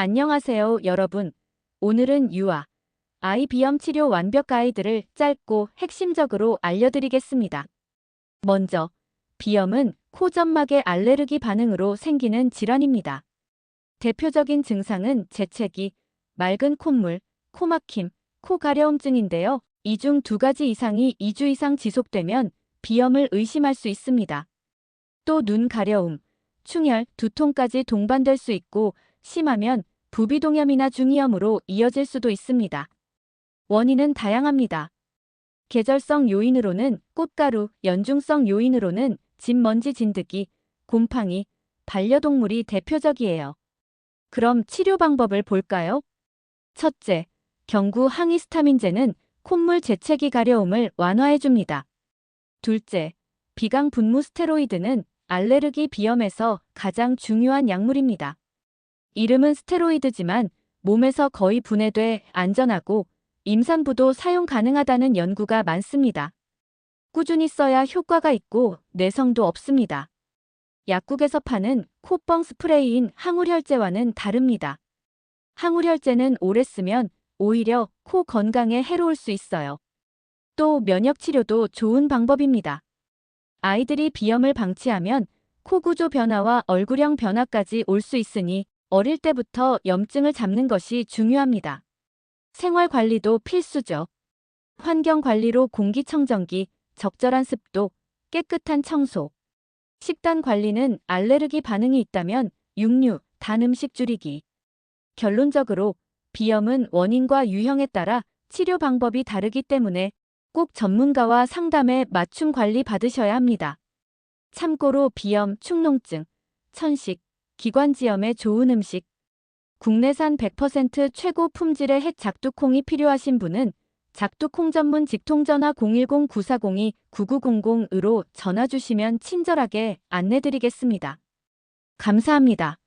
안녕하세요, 여러분. 오늘은 유아, 아이 비염 치료 완벽 가이드를 짧고 핵심적으로 알려드리겠습니다. 먼저, 비염은 코 점막의 알레르기 반응으로 생기는 질환입니다. 대표적인 증상은 재채기, 맑은 콧물, 코막힘, 코 가려움증인데요. 이 중 두 가지 이상이 2주 이상 지속되면 비염을 의심할 수 있습니다. 또 눈 가려움, 충혈, 두통까지 동반될 수 있고 심하면 부비동염이나 중이염으로 이어질 수도 있습니다. 원인은 다양합니다. 계절성 요인으로는 꽃가루, 연중성 요인으로는 진먼지 진드기, 곰팡이, 반려동물이 대표적이에요. 그럼 치료 방법을 볼까요? 첫째, 경구 항히스타민제는 콧물 재채기 가려움을 완화해줍니다. 둘째, 비강 분무 스테로이드는 알레르기 비염에서 가장 중요한 약물입니다. 이름은 스테로이드지만 몸에서 거의 분해돼 안전하고 임산부도 사용 가능하다는 연구가 많습니다. 꾸준히 써야 효과가 있고 내성도 없습니다. 약국에서 파는 코뻥 스프레이인 항우혈제와는 다릅니다. 항우혈제는 오래 쓰면 오히려 코 건강에 해로울 수 있어요. 또 면역 치료도 좋은 방법입니다. 아이들이 비염을 방치하면 코 구조 변화와 얼굴형 변화까지 올 수 있으니 어릴 때부터 염증을 잡는 것이 중요합니다. 생활 관리도 필수죠. 환경 관리로 공기청정기, 적절한 습도, 깨끗한 청소. 식단 관리는 알레르기 반응이 있다면 육류, 단 음식 줄이기. 결론적으로 비염은 원인과 유형에 따라 치료 방법이 다르기 때문에 꼭 전문가와 상담해 맞춤 관리 받으셔야 합니다. 참고로 비염, 축농증, 천식, 기관지염에 좋은 음식, 국내산 100% 최고 품질의 핵 작두콩이 필요하신 분은 작두콩 전문 직통전화 010-9402-9900으로 전화 주시면 친절하게 안내드리겠습니다. 감사합니다.